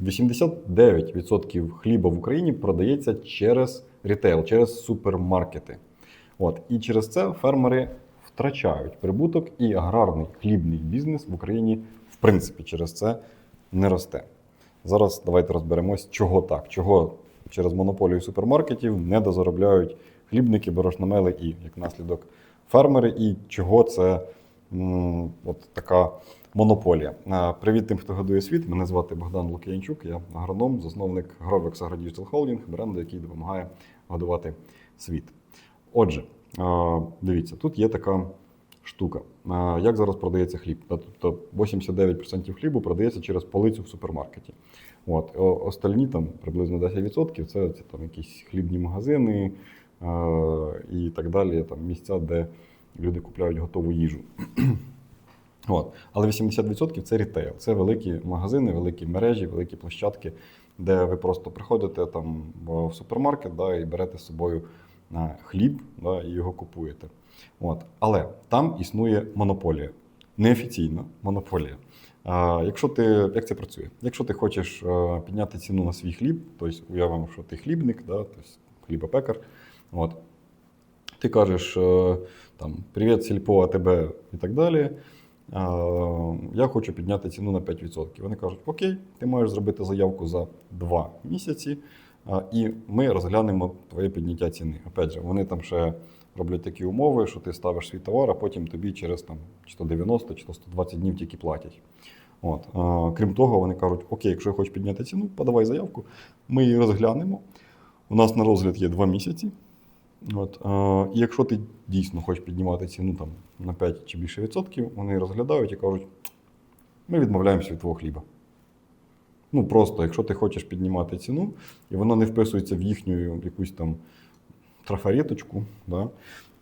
89% хліба в Україні продається через рітейл, через супермаркети. От. І через це фермери втрачають прибуток, і аграрний хлібний бізнес в Україні, в принципі, через це не росте. Зараз давайте розберемось, чого так, чого через монополію супермаркетів не дозаробляють хлібники, борошномели і, як наслідок, фермери, і чого це от така монополія. Привіт тим, хто годує світ. Мене звати Богдан Лук'янчук, я агроном, засновник Grovex AgroDigital Holding, бренду, який допомагає годувати світ. Отже, дивіться, тут є така штука. Як зараз продається хліб? Тобто 89% хлібу продається через полицю в супермаркеті. От, остальні там приблизно 10% це, це там якісь хлібні магазини е, і так далі, там місця, де люди купляють готову їжу. От. Але 80% це рітейл. Це великі магазини, великі мережі, великі площадки, де ви просто приходите там в супермаркет да, і берете з собою е, хліб да, і його купуєте. От. Але там існує монополія. Неофіційна монополія. А, якщо ти, як це працює? Якщо ти хочеш е, підняти ціну на свій хліб, тобто уявимо, що ти хлібник, да, тобто хлібопекар, от, ти кажеш е, там, Привіт, сільпо, АТБ і так далі. Е, Я хочу підняти ціну на 5%. Вони кажуть, окей, ти маєш зробити заявку за 2 місяці, е, і ми розглянемо твоє підняття ціни. Опять же, вони там ще роблять такі умови, що ти ставиш свій товар, а потім тобі через там, чи то 90, чи то 120 днів тільки платять. От. Крім того, вони кажуть, окей, якщо хочеш підняти ціну, подавай заявку, ми її розглянемо. У нас на розгляд є 2 місяці. От, е, якщо ти дійсно хочеш піднімати ціну там, на 5 чи більше відсотків, вони розглядають і кажуть, ми відмовляємося від твого хліба. Ну просто, якщо ти хочеш піднімати ціну, і вона не вписується в їхню якусь там трафареточку, да,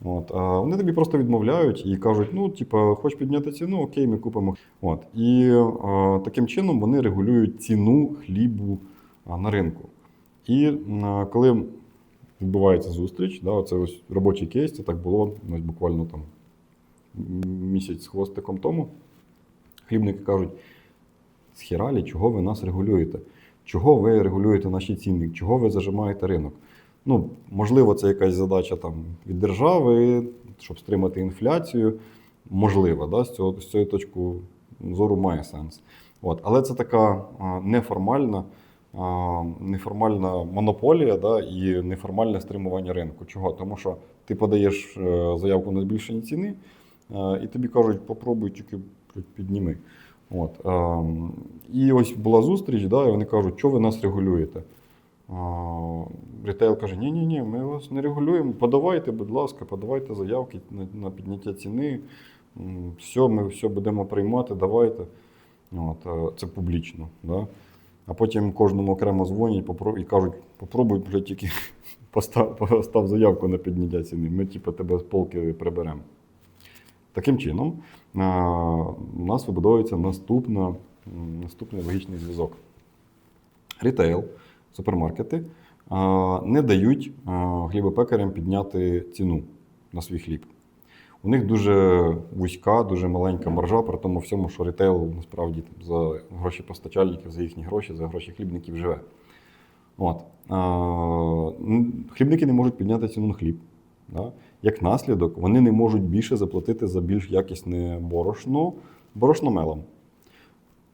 от, а вони тобі просто відмовляють і кажуть, ну, типа, хочеш підняти ціну, окей, ми купимо. От. І е, таким чином вони регулюють ціну хлібу а, на ринку. І е, коли відбувається зустріч. Да, це ось робочий кейс, це так було ось буквально там місяць з хвостиком тому. Хлібники кажуть: схіралі, чого ви нас регулюєте? Чого ви регулюєте наші ціни? Чого ви зажимаєте ринок? Ну, можливо, це якась задача там від держави, щоб стримати інфляцію. Можливо, да, з цього з цієї точки зору має сенс. От. Але це така неформальна, неформальна монополія да, і неформальне стримування ринку. Чого? Тому що ти подаєш е, заявку на збільшення ціни, е, і тобі кажуть, попробуй тільки підніми. От. ем, І ось була зустріч, да, і вони кажуть, що ви нас регулюєте. Рітейл каже: ні, ні, ні, ми вас не регулюємо. Подавайте, будь ласка, подавайте заявки на, на підняття ціни. Все, ми все будемо приймати, давайте. От, е, це публічно. Да? А потім кожному окремо дзвонять і кажуть, попробуй вже тільки постав, постав заявку на підняття ціни. Ми типу, тебе з полки приберемо. Таким чином, у нас вибудовується наступна, наступний логічний зв'язок. Рітейл, супермаркети не дають хлібопекарям підняти ціну на свій хліб. У них дуже вузька, дуже маленька маржа, при тому всьому, що рітейл насправді там, за гроші постачальників, за їхні гроші, за гроші хлібників живе. От. Хлібники не можуть підняти ціну на хліб. Да? Як наслідок, вони не можуть більше заплатити за більш якісне борошно борошномелам.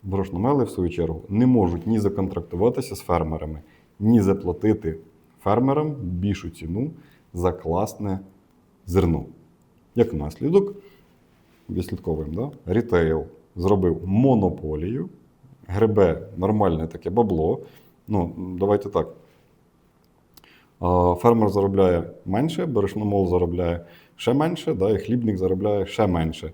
Борошномели, в свою чергу, не можуть ні законтрактуватися з фермерами, ні заплатити фермерам більшу ціну за класне зерно. Як наслідок, відслідковуємо, да? рітейл зробив монополію, гребе нормальне таке бабло. Ну, давайте так. Фермер заробляє менше, борошномол заробляє ще менше, да, і хлібник заробляє ще менше,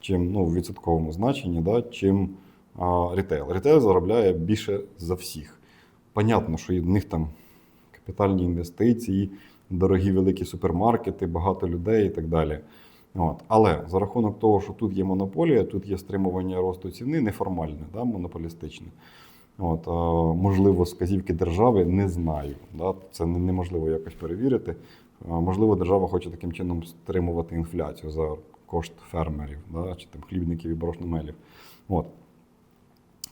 чим ну, в відсотковому значенні, да, чим а, рітейл. Рітейл заробляє більше за всіх. Понятно, що в них там капітальні інвестиції, дорогі великі супермаркети, багато людей і так далі. От. Але за рахунок того, що тут є монополія, тут є стримування росту ціни, неформальне, да, монополістичне. От, можливо, сказівки держави не знаю. Да? Це неможливо якось перевірити. Можливо, держава хоче таким чином стримувати інфляцію за кошт фермерів, да? чи там хлібників і борошномелів. От.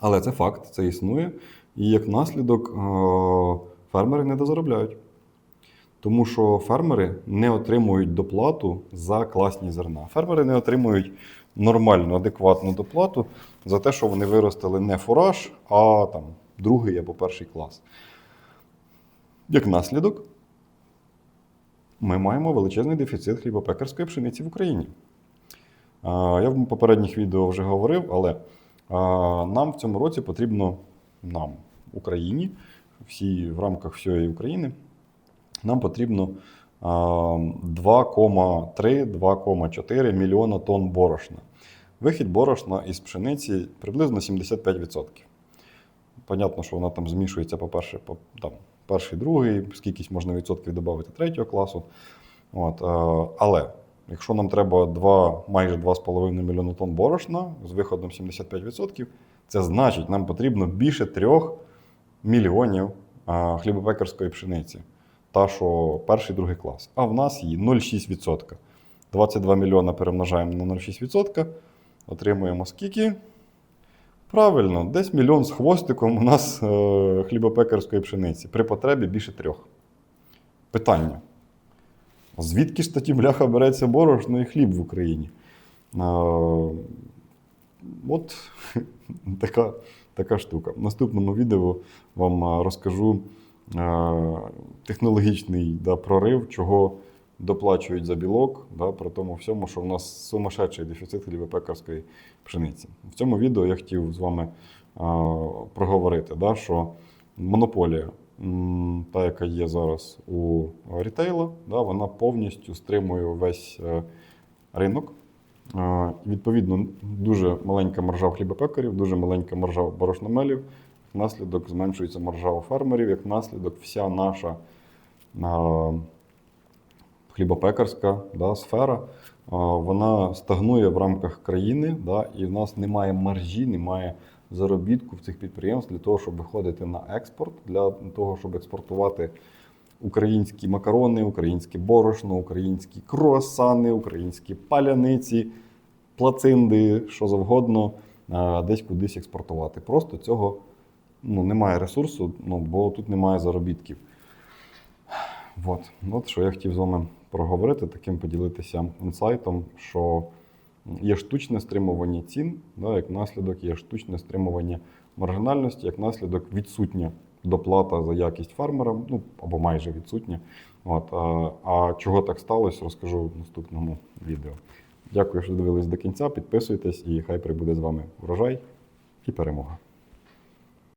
Але це факт, це існує. І як наслідок фермери не дозаробляють. Тому що фермери не отримують доплату за класні зерна. Фермери не отримують нормальну, адекватну доплату за те, що вони виростили не фураж, а там другий або перший клас. Як наслідок, ми маємо величезний дефіцит хлібопекарської пшениці в Україні. Я в попередніх відео вже говорив, але нам в цьому році потрібно, нам, Україні, всі в рамках всієї України, нам потрібно 2,3-2,4 мільйона тонн борошна. Вихід борошна із пшениці приблизно 75%. Понятно, що вона там змішується, по-перше, по там, перший, другий, скількись можна відсотків додати третього класу. От, але якщо нам треба 2, майже 2,5 мільйони тонн борошна з виходом 75%, це значить, нам потрібно більше 3 мільйонів хлібопекарської пшениці. Та, що перший, другий клас. А в нас її 0,6%. 22 мільйона перемножаємо на 0,6%, отримуємо скільки? Правильно, десь мільйон з хвостиком у нас е, хлібопекарської пшениці. При потребі більше трьох. Питання. Звідки ж тоді бляха береться борошно і хліб в Україні? Е, от така, така штука. В наступному відео вам е, розкажу технологічний да, прорив, чого доплачують за білок, да, при тому всьому, що в нас сумасшедший дефіцит хлібопекарської пшениці. В цьому відео я хотів з вами а, проговорити, да, що монополія, та, яка є зараз у рітейла, да, вона повністю стримує весь е, ринок. Е, Відповідно, дуже маленька маржа хлібопекарів, дуже маленька маржа борошномелів. Наслідок зменшується маржа у фермерів, як наслідок вся наша хлібопекарська да, сфера, вона стагнує в рамках країни, да, і в нас немає маржі, немає заробітку в цих підприємств для того, щоб виходити на експорт, для того, щоб експортувати українські макарони, українське борошно, українські круасани, українські паляниці, плацинди, що завгодно, десь кудись експортувати. Просто цього ну, немає ресурсу, ну, бо тут немає заробітків. От. От що я хотів з вами проговорити, таким поділитися інсайтом, що є штучне стримування цін, да, як наслідок є штучне стримування маржинальності, як наслідок відсутня доплата за якість фермерам, ну або майже відсутня. От, а, а чого так сталося, розкажу в наступному відео. Дякую, що дивились до кінця. Підписуйтесь і хай прибуде з вами врожай і перемога.